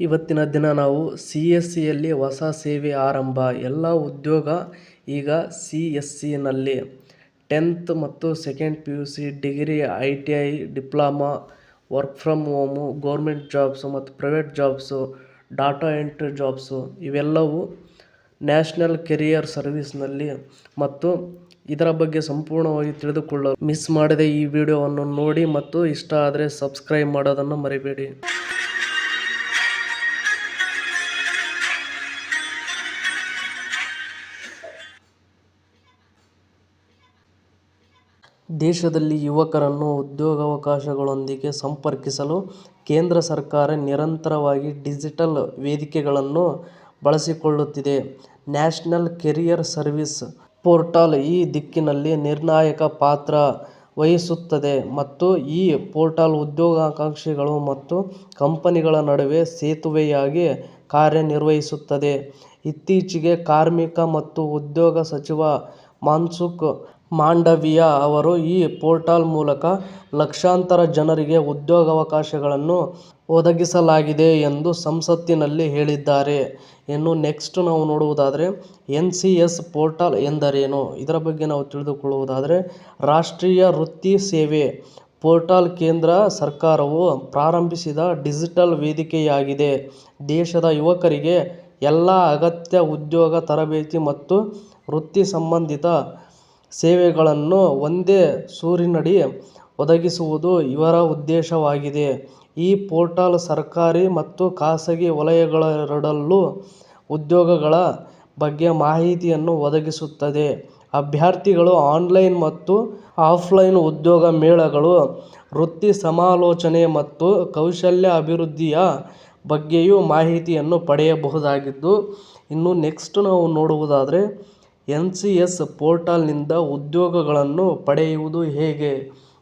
ಇವತ್ತಿನ ದಿನ ನಾವು ಸಿ ಎಸ್ ಸಿಯಲ್ಲಿ ಹೊಸ ಸೇವೆ ಆರಂಭ. ಎಲ್ಲ ಉದ್ಯೋಗ ಈಗ ಸಿ ಎಸ್ ಸಿನಲ್ಲಿ. ಟೆಂತ್ ಮತ್ತು second P U C, degree, I T I, diploma, work from home, government jobs ಮತ್ತು private jobs, data entry jobs ಇವೆಲ್ಲವೂ ನ್ಯಾಷನಲ್ ಕೆರಿಯರ್ ಸರ್ವಿಸ್ನಲ್ಲಿ ಮತ್ತು ಇದರ ಬಗ್ಗೆ ಸಂಪೂರ್ಣವಾಗಿ ತಿಳಿದುಕೊಳ್ಳಲು ಮಿಸ್ ಮಾಡದೆ ಈ ವಿಡಿಯೋವನ್ನು ನೋಡಿ ಮತ್ತು ಇಷ್ಟ ಆದರೆ ಸಬ್ಸ್ಕ್ರೈಬ್ ಮಾಡೋದನ್ನು ಮರಿಬೇಡಿ. ದೇಶದಲ್ಲಿ ಯುವಕರನ್ನು ಉದ್ಯೋಗಾವಕಾಶಗಳೊಂದಿಗೆ ಸಂಪರ್ಕಿಸಲು ಕೇಂದ್ರ ಸರ್ಕಾರ ನಿರಂತರವಾಗಿ ಡಿಜಿಟಲ್ ವೇದಿಕೆಗಳನ್ನು ಬಳಸಿಕೊಳ್ಳುತ್ತಿದೆ. ನ್ಯಾಷನಲ್ ಕೆರಿಯರ್ ಸರ್ವಿಸ್ ಪೋರ್ಟಲ್ ಈ ದಿಕ್ಕಿನಲ್ಲಿ ನಿರ್ಣಾಯಕ ಪಾತ್ರ ವಹಿಸುತ್ತದೆ ಮತ್ತು ಈ ಪೋರ್ಟಲ್ ಉದ್ಯೋಗಾಕಾಂಕ್ಷಿಗಳು ಮತ್ತು ಕಂಪನಿಗಳ ನಡುವೆ ಸೇತುವೆಯಾಗಿ ಕಾರ್ಯನಿರ್ವಹಿಸುತ್ತದೆ. ಇತ್ತೀಚೆಗೆ ಕಾರ್ಮಿಕ ಮತ್ತು ಉದ್ಯೋಗ ಸಚಿವ ಮನ್ಸುಖ್ ಮಾಂಡವಿಯಾ ಅವರು ಈ ಪೋರ್ಟಲ್ ಮೂಲಕ ಲಕ್ಷಾಂತರ ಜನರಿಗೆ ಉದ್ಯೋಗಾವಕಾಶಗಳನ್ನು ಒದಗಿಸಲಾಗಿದೆ ಎಂದು ಸಂಸತ್ತಿನಲ್ಲಿ ಹೇಳಿದ್ದಾರೆ. ಇನ್ನು ನೆಕ್ಸ್ಟ್ ನಾವು ನೋಡುವುದಾದರೆ, ಎನ್ ಸಿ ಎಸ್ ಪೋರ್ಟಲ್ ಎಂದರೇನು? ಇದರ ಬಗ್ಗೆ ನಾವು ತಿಳಿದುಕೊಳ್ಳುವುದಾದರೆ, ರಾಷ್ಟ್ರೀಯ ವೃತ್ತಿ ಸೇವೆ ಪೋರ್ಟಲ್ ಕೇಂದ್ರ ಸರ್ಕಾರವು ಪ್ರಾರಂಭಿಸಿದ ಡಿಜಿಟಲ್ ವೇದಿಕೆಯಾಗಿದೆ. ದೇಶದ ಯುವಕರಿಗೆ ಎಲ್ಲಾ ಅಗತ್ಯ ಉದ್ಯೋಗ ತರಬೇತಿ ಮತ್ತು ವೃತ್ತಿ ಸಂಬಂಧಿತ ಸೇವೆಗಳನ್ನು ಒಂದೇ ಸೂರಿನಡಿ ಒದಗಿಸುವುದು ಇವರ ಉದ್ದೇಶವಾಗಿದೆ. ಈ ಪೋರ್ಟಲ್ ಸರ್ಕಾರಿ ಮತ್ತು ಖಾಸಗಿ ವಲಯಗಳೆರಡಲ್ಲೂ ಉದ್ಯೋಗಗಳ ಬಗ್ಗೆ ಮಾಹಿತಿಯನ್ನು ಒದಗಿಸುತ್ತದೆ. ಅಭ್ಯರ್ಥಿಗಳು ಆನ್ಲೈನ್ ಮತ್ತು ಆಫ್ಲೈನ್ ಉದ್ಯೋಗ ಮೇಳಗಳು, ವೃತ್ತಿ ಸಮಾಲೋಚನೆ ಮತ್ತು ಕೌಶಲ್ಯ ಅಭಿವೃದ್ಧಿಯ ಬಗ್ಗೆಯೂ ಮಾಹಿತಿಯನ್ನು ಪಡೆಯಬಹುದಾಗಿದ್ದು, ಇನ್ನು ನೆಕ್ಸ್ಟ್ ನಾವು ನೋಡುವುದಾದರೆ ಎನ್ ಸಿ ಎಸ್ ಪೋರ್ಟಲ್ನಿಂದ ಉದ್ಯೋಗಗಳನ್ನು ಪಡೆಯುವುದು ಹೇಗೆ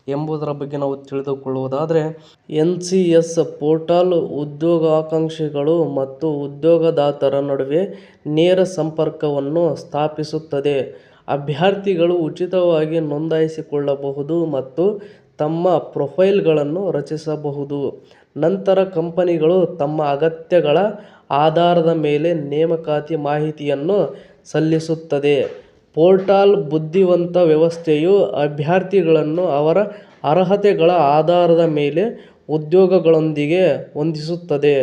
ಎಂಬುದರ ಬಗ್ಗೆ ನಾವು ತಿಳಿದುಕೊಳ್ಳುವುದಾದರೆ, ಎನ್ ಸಿ ಎಸ್ ಪೋರ್ಟಲ್ ಉದ್ಯೋಗಾಕಾಂಕ್ಷಿಗಳು ಮತ್ತು ಉದ್ಯೋಗದಾತರ ನಡುವೆ ನೇರ ಸಂಪರ್ಕವನ್ನು ಸ್ಥಾಪಿಸುತ್ತದೆ. ಅಭ್ಯರ್ಥಿಗಳು ಉಚಿತವಾಗಿ ನೋಂದಾಯಿಸಿಕೊಳ್ಳಬಹುದು ಮತ್ತು ತಮ್ಮ ಪ್ರೊಫೈಲ್ಗಳನ್ನು ರಚಿಸಬಹುದು. ನಂತರ ಕಂಪನಿಗಳು ತಮ್ಮ ಅಗತ್ಯಗಳ ಆಧಾರದ ಮೇಲೆ ನೇಮಕಾತಿ ಮಾಹಿತಿಯನ್ನು ಸಲ್ಲಿಸುತ್ತದೆ. ಪೋರ್ಟಲ್ ಬುದ್ಧಿವಂತ ವ್ಯವಸ್ಥೆಯು ಅಭ್ಯರ್ಥಿಗಳನ್ನು ಅವರ ಅರ್ಹತೆಗಳ ಆಧಾರದ ಮೇಲೆ ಉದ್ಯೋಗಗಳೊಂದಿಗೆ ಹೊಂದಿಸುತ್ತದೆ.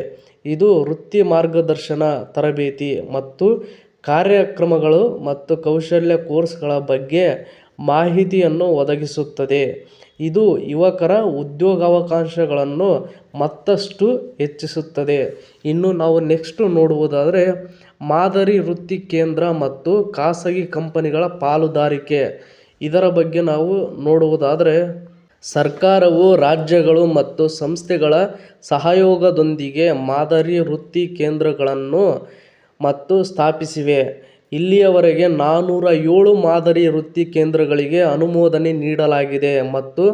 ಇದು ವೃತ್ತಿ ಮಾರ್ಗದರ್ಶನ, ತರಬೇತಿ ಮತ್ತು ಕಾರ್ಯಕ್ರಮಗಳು ಮತ್ತು ಕೌಶಲ್ಯ ಕೋರ್ಸ್ಗಳ ಬಗ್ಗೆ ಮಾಹಿತಿಯನ್ನು ಒದಗಿಸುತ್ತದೆ. ಇದು ಯುವಕರ ಉದ್ಯೋಗಾವಕಾಶಗಳನ್ನು ಮತ್ತಷ್ಟು ಹೆಚ್ಚಿಸುತ್ತದೆ. ಇನ್ನು ನಾವು ನೆಕ್ಸ್ಟು ನೋಡುವುದಾದರೆ ಮಾದರಿ ವೃತ್ತಿ ಕೇಂದ್ರ ಮತ್ತು ಖಾಸಗಿ ಕಂಪನಿಗಳ ಪಾಲುದಾರಿಕೆ ಇದರ ಬಗ್ಗೆ ನಾವು ನೋಡುವುದಾದರೆ ಸರ್ಕಾರವು ರಾಜ್ಯಗಳು ಮತ್ತು ಸಂಸ್ಥೆಗಳ ಸಹಯೋಗದೊಂದಿಗೆ ಮಾದರಿ ವೃತ್ತಿ ಕೇಂದ್ರಗಳನ್ನು ಮತ್ತು ಸ್ಥಾಪಿಸಿವೆ. ಇಲ್ಲಿಯವರೆಗೆ ನಾನೂರ ಏಳು ಮಾದರಿ ವೃತ್ತಿ ಕೇಂದ್ರಗಳಿಗೆ ಅನುಮೋದನೆ ನೀಡಲಾಗಿದೆ ಮತ್ತು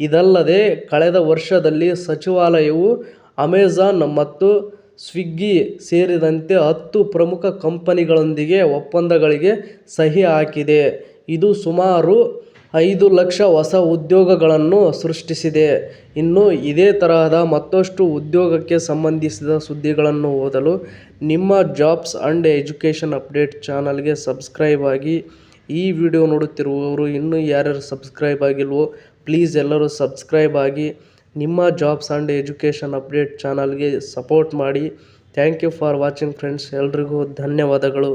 ಇದಲ್ಲದೆ ಕಳೆದ ವರ್ಷದಲ್ಲಿ ಸಚಿವಾಲಯವು ಅಮೆಜಾನ್ ಮತ್ತು ಸ್ವಿಗ್ಗಿ ಸೇರಿದಂತೆ ಹತ್ತು ಪ್ರಮುಖ ಕಂಪನಿಗಳೊಂದಿಗೆ ಒಪ್ಪಂದಗಳಿಗೆ ಸಹಿ ಹಾಕಿದೆ. ಇದು ಸುಮಾರು ಐದು ಲಕ್ಷ ಹೊಸ ಉದ್ಯೋಗಗಳನ್ನು ಸೃಷ್ಟಿಸಿದೆ. ಇನ್ನು ಇದೇ ತರಹದ ಮತ್ತಷ್ಟು ಉದ್ಯೋಗಕ್ಕೆ ಸಂಬಂಧಿಸಿದ ಸುದ್ದಿಗಳನ್ನು ಓದಲು ನಿಮ್ಮ ಜಾಬ್ಸ್ ಅಂಡ್ ಎಜುಕೇಷನ್ ಅಪ್ಡೇಟ್ ಚಾನಲ್ಗೆ ಸಬ್ಸ್ಕ್ರೈಬ್ ಆಗಿ. ಈ ವಿಡಿಯೋ ನೋಡುತ್ತಿರುವವರು ಇನ್ನೂ ಯಾರ್ಯಾರು ಸಬ್ಸ್ಕ್ರೈಬ್ ಆಗಿಲ್ವೋ ಪ್ಲೀಸ್ ಎಲ್ಲರೂ ಸಬ್ಸ್ಕ್ರೈಬ್ ಆಗಿ ನಿಮ್ಮ ಜಾಬ್ಸ್ ಅಂಡ್ ಎಜುಕೇಷನ್ ಅಪ್ಡೇಟ್ ಚಾನಲ್ಗೆ ಸಪೋರ್ಟ್ ಮಾಡಿ. Thank you for watching friends, ಎಲ್ರಿಗೂ ಧನ್ಯವಾದಗಳು.